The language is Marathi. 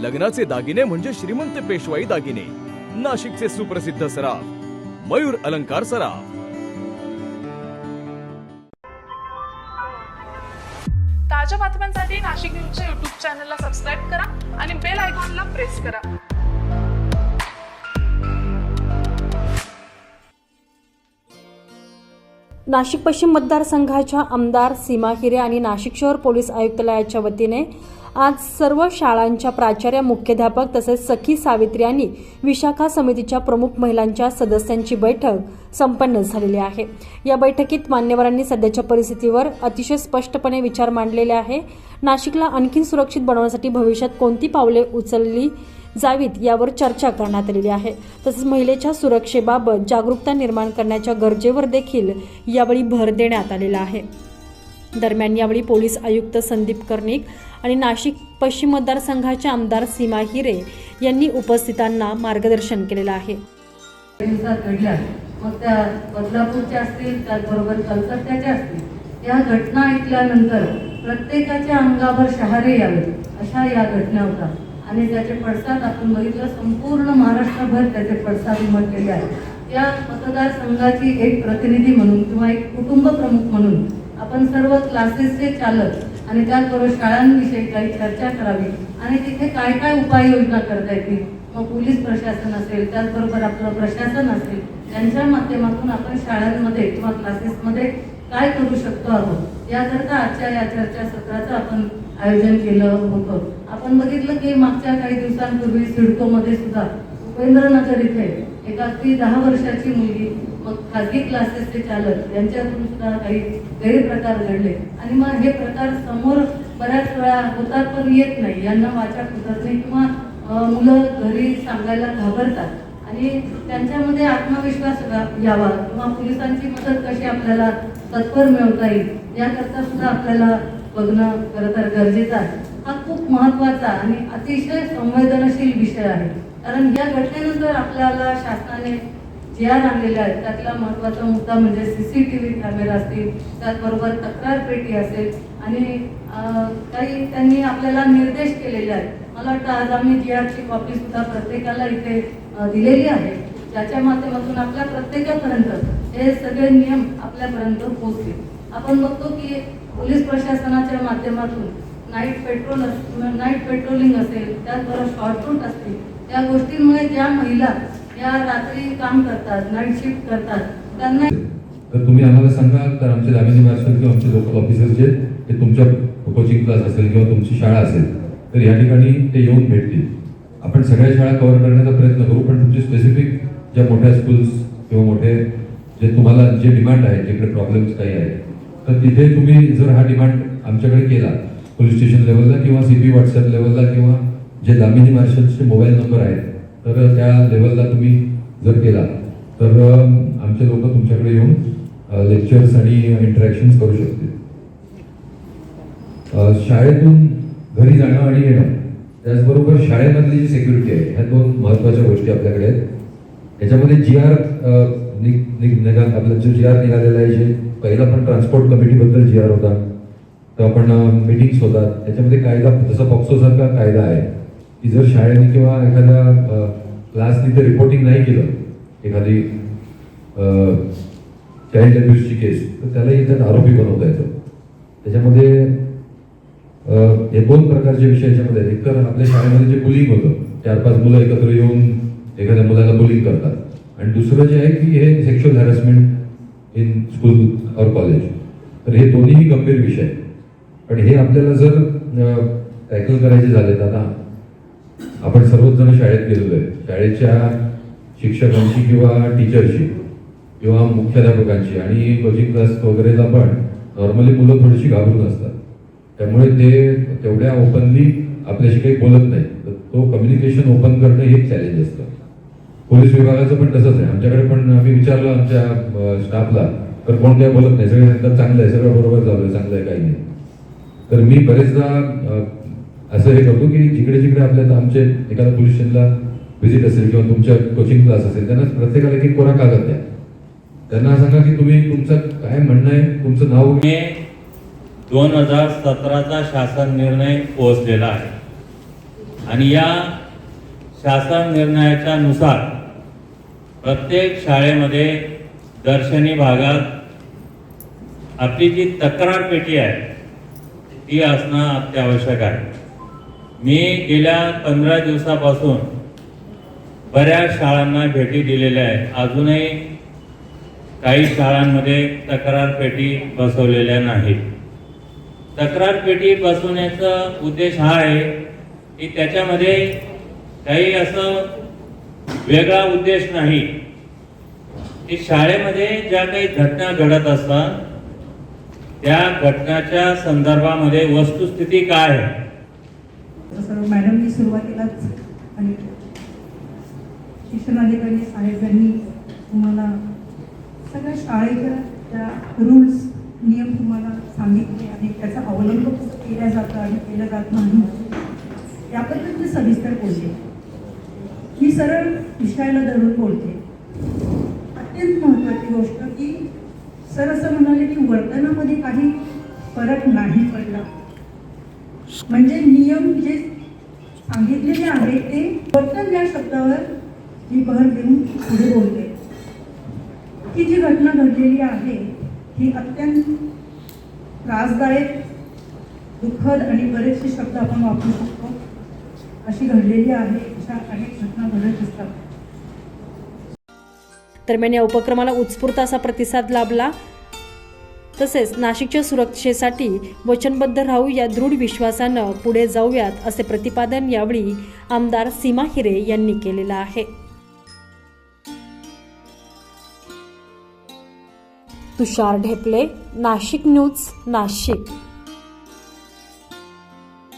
लग्नाचे दागिने म्हणजे श्रीमंत पेशवाई दागिने. नाशिकचे सुप्रसिद्ध सराफ मयूर अलंकार सराफ. ताज्या बातम्यांसाठी नाशिक न्यूजच्या युट्यूब चॅनलला सबस्क्राईब करा आणि बेल आयकॉनला प्रेस करा. नाशिक पश्चिम मतदारसंघाच्या आमदार सीमा हिरे आणि नाशिक शहर पोलीस आयुक्तालयाच्या वतीने आज सर्व शाळांच्या प्राचार्य मुख्याध्यापक तसेच सखी सावित्री आणि विशाखा समितीच्या प्रमुख महिलांच्या सदस्यांची बैठक संपन्न झालेली आहे. या बैठकीत मान्यवरांनी सध्याच्या परिस्थितीवर अतिशय स्पष्टपणे विचार मांडलेले आहे. नाशिकला आणखी सुरक्षित बनवण्यासाठी भविष्यात कोणती पावले उचलली जावीत यावर चर्चा करण्यात आलेली आहे. तसेच महिलेच्या सुरक्षेबाबत जागरूकता निर्माण करण्याच्या गरजेवर देखील यावेळी भर देण्यात आलेला आहे. दरम्यान यावेळी पोलीस आयुक्त संदीप कर्णिक आणि नाशिक पश्चिम मतदारसंघाचे आमदार सीमा हिरे यांनी उपस्थितांना मार्गदर्शन केलेलं आहे. मग त्या बदलापूरच्या असतील त्याचबरोबर कलकत्त्याच्या असतील या घटना ऐकल्यानंतर प्रत्येकाच्या अंगावर शहारे यावे अशा या घटना होतात आणि त्याचे पडसाद आपण बघितलं संपूर्ण महाराष्ट्रभर त्याचे पडसाद उमटलेले आहेत. या मतदारसंघाची एक प्रतिनिधी म्हणून किंवा एक कुटुंब प्रमुख म्हणून आपण सर्व क्लासेसचे चालक आणि त्याचबरोबर शाळांविषयी काही चर्चा करावी. आणि तिथे काय काय उपाययोजना करता येतील? मग पोलीस प्रशासन असेल त्याचबरोबर आपलं प्रशासन असेल यांच्या माध्यमातून आपण शाळांमध्ये किंवा क्लासेसमध्ये काय करू शकतो आहोत? याकरता आजच्या या चर्चासत्राचं आपण आयोजन केलं होतं. आपण बघितलं की मागच्या काही दिवसांपूर्वी सिडकोमध्ये सुद्धा उपेंद्रनगर इथे एक अगदी दहा वर्षाची मुलगी मग खाजगी क्लासेसचे चालक यांच्यातून सुद्धा काही गैरप्रकार घडले. आणि मग हे प्रकार समोर बऱ्याच वेळा होतात पण येत नाही. यांना वाचा होतात नाही किंवा मुलं घरी सांगायला घाबरतात. आणि त्यांच्यामध्ये आत्मविश्वास यावा किंवा पोलिसांची मदत कशी आपल्याला तत्पर मिळवता येईल याकरता सुद्धा आपल्याला बघणं खरं तर गरजेचं आहे. हा खूप महत्त्वाचा आणि अतिशय संवेदनशील विषय आहे. कारण या घटनेनंतर आपल्याला शासनाने जे आर आहेत त्यातला महत्त्वाचा मुद्दा म्हणजे C C T V camera असतील त्याचबरोबर तक्रार पेटी असेल. आणि काही त्यांनी आपल्याला निर्देश केलेले आहेत. मला वाटतं आज आम्ही जी आरची कॉपी सुद्धा प्रत्येकाला इथे दिलेली आहे. ज्याच्या माध्यमातून आपल्या प्रत्येकापर्यंत हे सगळे नियम आपल्यापर्यंत पोहोचतील. आपण बघतो की पोलीस प्रशासनाच्या माध्यमातून नाईट पेट्रोल नाईट पेट्रोलिंग असेल त्याचबरोबर शॉर्टरूट असतील. त्या गोष्टींमुळे ज्या महिला या रात्री काम करतात नाईट शिफ्ट करतात. त्यांना तर तुम्ही आम्हाला सांगा तर आमचे दामिनी मार्शल किंवा आमचे लोकल ऑफिसर जे ते तुमच्या कोचिंग क्लास असेल किंवा तुमची शाळा असेल तर या ठिकाणी ते येऊन भेटतील. आपण सगळ्या शाळा कव्हर करण्याचा प्रयत्न करू पण तुमचे स्पेसिफिक ज्या मोठ्या स्कूल्स किंवा मोठे जे तुम्हाला जे डिमांड आहे जिकडे प्रॉब्लेम्स काही आहेत तर तिथे तुम्ही जर हा डिमांड आमच्याकडे केला पोलीस स्टेशन लेवलला किंवा सी पी व्हॉट्सअप लेवलला किंवा जे दामिनी मार्शलचे मोबाईल नंबर आहेत तर त्या लेवलला तुम्ही जर केला तर आमचे लोक तुमच्याकडे येऊन लेक्चर्स आणि इंटरॅक्शन्स करू शकतील. शाळेतून घरी जाणं आणि येणं त्याचबरोबर शाळेमधली जी सिक्युरिटी आहे ह्या दोन महत्त्वाच्या गोष्टी आपल्याकडे आहेत. याच्यामध्ये जी आर निघा आपला जो जी आर निघालेला आहे जे पहिला पण ट्रान्सपोर्ट कमिटीबद्दल जी आर होता तर आपण मिटिंग्स होतात. त्याच्यामध्ये कायदा जसं पॉक्सोसारखा कायदा आहे. की जर शाळेने किंवा एखाद्या क्लासनी ते रिपोर्टिंग नाही केलं एखादी चाइल्ड अब्यूजची केस तर त्यालाही त्यात आरोपी बनवता येतं. त्याच्यामध्ये हे दोन प्रकारचे विषय याच्यामध्ये आहेत. एक तर आपल्या शाळेमध्ये जे बुलिंग होतं चार पाच मुलं एकत्र येऊन एखाद्या मुलाला बुलिंग करतात. आणि दुसरं जे आहे की हे सेक्शुअल हॅरॅसमेंट इन स्कूल और कॉलेज तर हे दोन्हीही गंभीर विषय आहेत. पण हे आपल्याला जर टॅकल करायचे झाले तर आता आपण सर्वच जण शाळेत गेलेलो आहे शाळेच्या शिक्षकांची किंवा टीचरशी किंवा मुख्याध्यापकांची आणि कोचिंग क्लास वगैरेला पण नॉर्मली मुलं थोडीशी घाबरून असतात. त्यामुळे ते तेवढ्या ओपनली आपल्याशी काही बोलत नाही. तर तो कम्युनिकेशन ओपन करणं हे चॅलेंज असतं. पोलीस विभागाचं पण तसंच आहे. आमच्याकडे पण आम्ही विचारलं आमच्या स्टाफला तर कोण काय बोलत नाही. सगळे नंतर चांगलं आहे सगळं बरोबर चालू आहे चांगलं आहे काही नाही. तर मी बरेचदा असं हे करतो की जिकडे जिकडे आपल्या आमचे एखाद्या पोलीस स्टेशनला व्हिजिट असेल किंवा तुमच्या कोचिंग क्लास असेल त्यांना प्रत्येकाला एक एक कोरा कागद द्या. त्यांना सांगा की तुम्ही तुमचं काय म्हणणं आहे तुमचं नाव दोन हजार सतराचा शासन निर्णय पोहोचलेला आहे. आणि या शासन निर्णयाच्या नुसार प्रत्येक शाळेमध्ये दर्शनी भागात आपली जी तक्रार पेटी आहे ती असणं अत्यावश्यक आहे. मी गेल्या पंधरा दिवसापासून बऱ्याच शाळांना भेटी दिलेल्या आहेत. अजूनही काही शाळांमध्ये तक्रार पेटी बसवलेल्या नाहीत. तक्रार पेटी बसवण्याचा उद्देश हा आहे की त्याच्यामध्ये काही असं वेगळा उद्देश नाही की शाळेमध्ये ज्या काही घटना घडत असतात त्या घटनाच्या संदर्भामध्ये वस्तुस्थिती काय आहे? मॅडमनी सुरुवातीलाच आणि शिक्षणाधिकारी साहेबांनी तुम्हाला सगळ्या शाळेच्या त्या रूल्स नियम तुम्हाला सांगितले आणि त्याचा अवलंब कसं केला जातं आणि केलं जात नाही याबद्दल मी सविस्तर बोलले मी सरळ विषयाला धरून बोलते. अत्यंत महत्त्वाची गोष्ट की सर असं म्हणाले की वर्तनामध्ये काही फरक नाही पडला. म्हणजे नियम जे सांगितलेले आहे ते वर्तन या शब्दावर मी भर देऊन पुढे बोलते. ही जी घटना घडलेली आहे ही अत्यंत त्रासदायक दुःखद आणि बरेचसे शब्द आपण वापरू शकतो. अशी घडलेली आहे अशा अनेक घटना घडत असतात. दरम्यान या उपक्रमाला उत्स्फूर्त असा प्रतिसाद लाभला. तसेच नाशिकच्या सुरक्षेसाठी वचनबद्ध राहू या दृढ विश्वासानं पुढे जाऊयात असे प्रतिपादन यावेळी आमदार सीमा हिरे यांनी केलेलं आहे. तुषार ढेपले नाशिक न्यूज नाशिक.